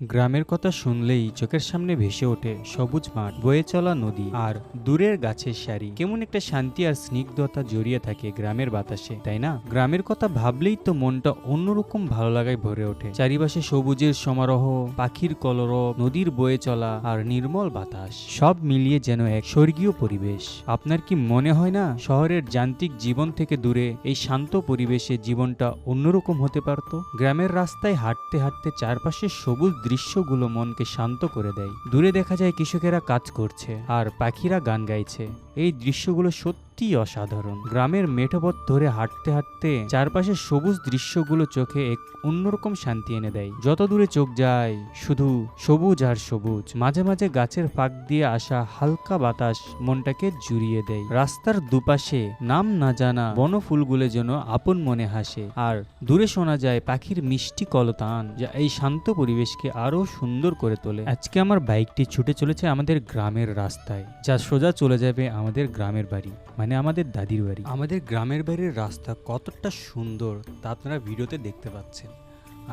গ্রামের কথা শুনলেই চোখের সামনে ভেসে ওঠে সবুজ মাঠ, বয়ে চলা নদী আর দূরের গাছের সারি। কেমন একটা শান্তি আর স্নিগ্ধতা জড়িয়ে থাকে গ্রামের বাতাসে, তাই না? গ্রামের কথা ভাবলেই তো মনটা অন্যরকম ভালো লাগায় ভরে ওঠে। চারিপাশে সবুজের সমারোহ, পাখির কলরব, নদীর বয়ে চলা আর নির্মল বাতাস, সব মিলিয়ে যেন এক স্বর্গীয় পরিবেশ। আপনার কি মনে হয় না, শহরের যান্ত্রিক জীবন থেকে দূরে এই শান্ত পরিবেশে জীবনটা অন্যরকম হতে পারত? গ্রামের রাস্তায় হাঁটতে হাঁটতে চারপাশের সবুজ দৃশ্যগুলো মনকে শান্ত করে দেয়। দূরে দেখা যায় কৃষকেরা কাজ করছে আর পাখিরা গান গাইছে। এই দৃশ্যগুলো সত্যিই অসাধারণ। গ্রামের মেঠোপথ ধরে হাঁটতে হাঁটতে চারপাশের সবুজ দৃশ্যগুলো চোখে এক অন্যরকম শান্তি এনে দেয়। যত দূরে চোখ যায়, শুধু সবুজ আর সবুজ। মাঝে মাঝে গাছের ফাঁক দিয়ে আসা হালকা বাতাস মনটাকে জুড়িয়ে দেয়। রাস্তার দুপাশে নাম না জানা বনফুলগুলো যেন আপন মনে হাসে। আর দূরে শোনা যায় পাখির মিষ্টি কলতান, যা এই শান্ত পরিবেশকে আরও সুন্দর করে তোলে। আজকে আমার বাইকটি ছুটে চলেছে আমাদের গ্রামের রাস্তায়, যা সোজা চলে যাবে আমাদের গ্রামের বাড়ি। মানে আমাদের দাদির বাড়ি। আমাদের গ্রামের বাড়ির রাস্তা কতটা সুন্দর তা আপনারা ভিডিওতে দেখতে পাচ্ছেন।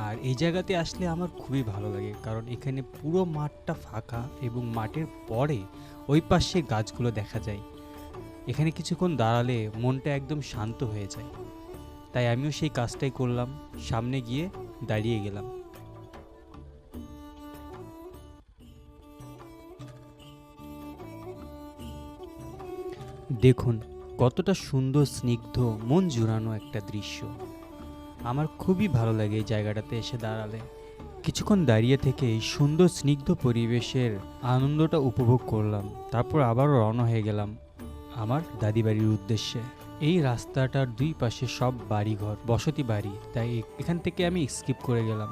আর এই জায়গাতে আসলে আমার খুবই ভালো লাগে, কারণ এখানে পুরো মাঠটা ফাঁকা এবং মাঠের পরে ওই পাশে গাছগুলো দেখা যায়। এখানে কিছুক্ষণ দাঁড়ালে মনটা একদম শান্ত হয়ে যায়। তাই আমিও সেই কাজটাই করলাম, সামনে গিয়ে দাঁড়িয়ে গেলাম। দেখুন, কতটা সুন্দর, স্নিগ্ধ, মন জুড়ানো একটা দৃশ্য। আমার খুবই ভালো লাগে এই জায়গাটাতে এসে দাঁড়ালে। কিছুক্ষণ দাঁড়িয়ে থেকে এই সুন্দর, স্নিগ্ধ পরিবেশের আনন্দটা উপভোগ করলাম, তারপর আবারও রওনা হয়ে গেলাম আমার দাদি বাড়ির উদ্দেশ্যে। এই রাস্তাটার দুই পাশে সব বাড়িঘর, বসতি বাড়ি, তাই এখান থেকে আমি স্কিপ করে গেলাম।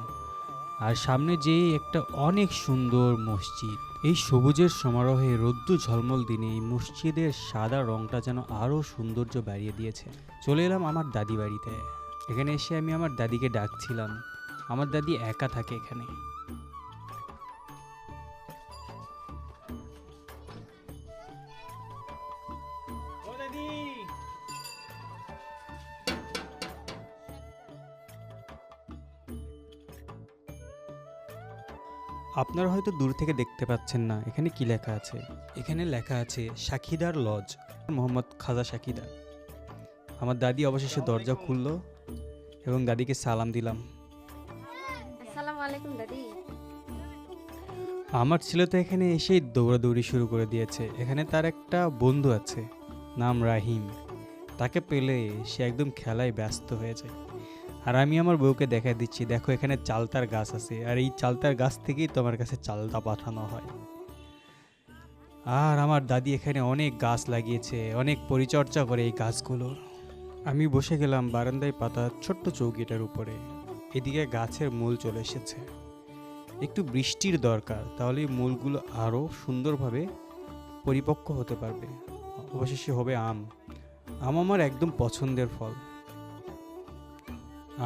আর সামনে যেই একটা অনেক সুন্দর মসজিদ এই সবুজের সমারোহে রোদ্দু ঝলমল দিনে এই মসজিদের সাদা রংটা যেন আরও সৌন্দর্য বাড়িয়ে দিয়েছে। চলে এলাম আমার দাদি বাড়িতে। এখানে এসে আমি আমার দাদিকে ডাকছিলাম। আমার দাদি একা থাকে এখানে। আপনারা হয়তো দূর থেকে দেখতে পাচ্ছেন না এখানে কি লেখা আছে? এখানে লেখা আছে সাকিদার লজ। মোহাম্মদ খাজা সাকিদা আমার দাদি অবশেষে দরজা খুললো এবং দাদিকে সালাম দিলাম। আসসালামু আলাইকুম দাদি। আমার ছেলে তো এখানে এসেই দৌড়াদৌড়ি শুরু করে দিয়েছে। এখানে তার একটা বন্ধু আছে নাম রাহিম। তাকে পেলে সে একদম খেলায় ব্যস্ত হয়ে যায়। আর আমি আমার বউকে দেখা দিচ্ছি, দেখো এখানে চালতার গাছ আছে, আর এই চালতার গাছ থেকেই তোমার কাছে চালতা পাঠানো হয়। আর আমার দাদি এখানে অনেক গাছ লাগিয়েছে, অনেক পরিচর্যা করে এই গাছগুলোর আমি বসে গেলাম বারান্দায় পাতা ছোট্ট চৌকিটার উপরে। এদিকে গাছের মূল চলে এসেছে। একটু বৃষ্টির দরকার, তাহলে মূলগুলো আরও সুন্দরভাবে পরিপক্ক হতে পারবে। অবশেষে হবে আম। আম আমার একদম পছন্দের ফল।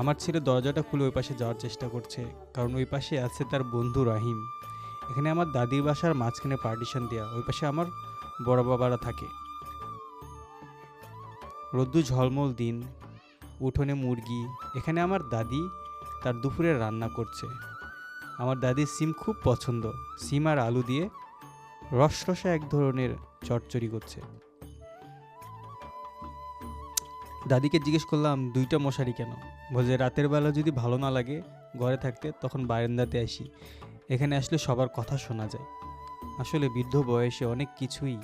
আমার ছেলে দরজাটা খুলে ওই পাশে যাওয়ার চেষ্টা করছে, কারণ ওই পাশে আছে তার বন্ধু রাহিম। এখানে আমার দাদির বাসার মাঝখানে পার্টিশন দেওয়া ওই পাশে আমার বড় বাবারা থাকে। রোদ্দু ঝলমল দিন, উঠোনে মুরগি, এখানে আমার দাদি তার দুপুরে রান্না করছে। আমার দাদির সিম খুব পছন্দ, সিম আর আলু দিয়ে রস রসরসা এক ধরনের চটচড়ি করছে। দাদিকে জিজ্ঞেস করলাম, দুইটা মশারি কেন? বলছে, রাতের বেলা যদি ভালো না লাগে ঘরে থাকতে, তখন বারান্দাতে আসি। এখানে আসলে সবার কথা শোনা যায়। আসলে বৃদ্ধ বয়সে অনেক কিছুই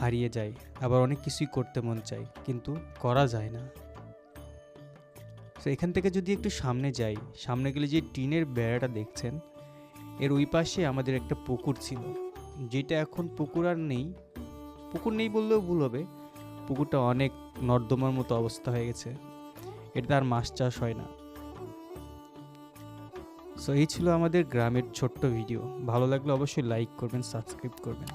হারিয়ে যায়, আবার অনেক কিছুই করতে মন চায়, কিন্তু করা যায় না। তো এখান থেকে যদি একটু সামনে যাই, সামনে গেলে যে টিনের বেড়াটা দেখছেন, এর ওই পাশে আমাদের একটা পুকুর ছিল। যেটা এখন পুকুর আর নেই। পুকুর নেই বললেও ভুল হবে। পুকুরটা অনেক নর্দমার মতো অবস্থা হয়ে গেছে। এটা আর মাছ চাষ হয় না। সো এই ছিল আমাদের গ্রামের ছোট্ট ভিডিও ভালো লাগলে অবশ্যই লাইক করবেন সাবস্ক্রাইব করবেন।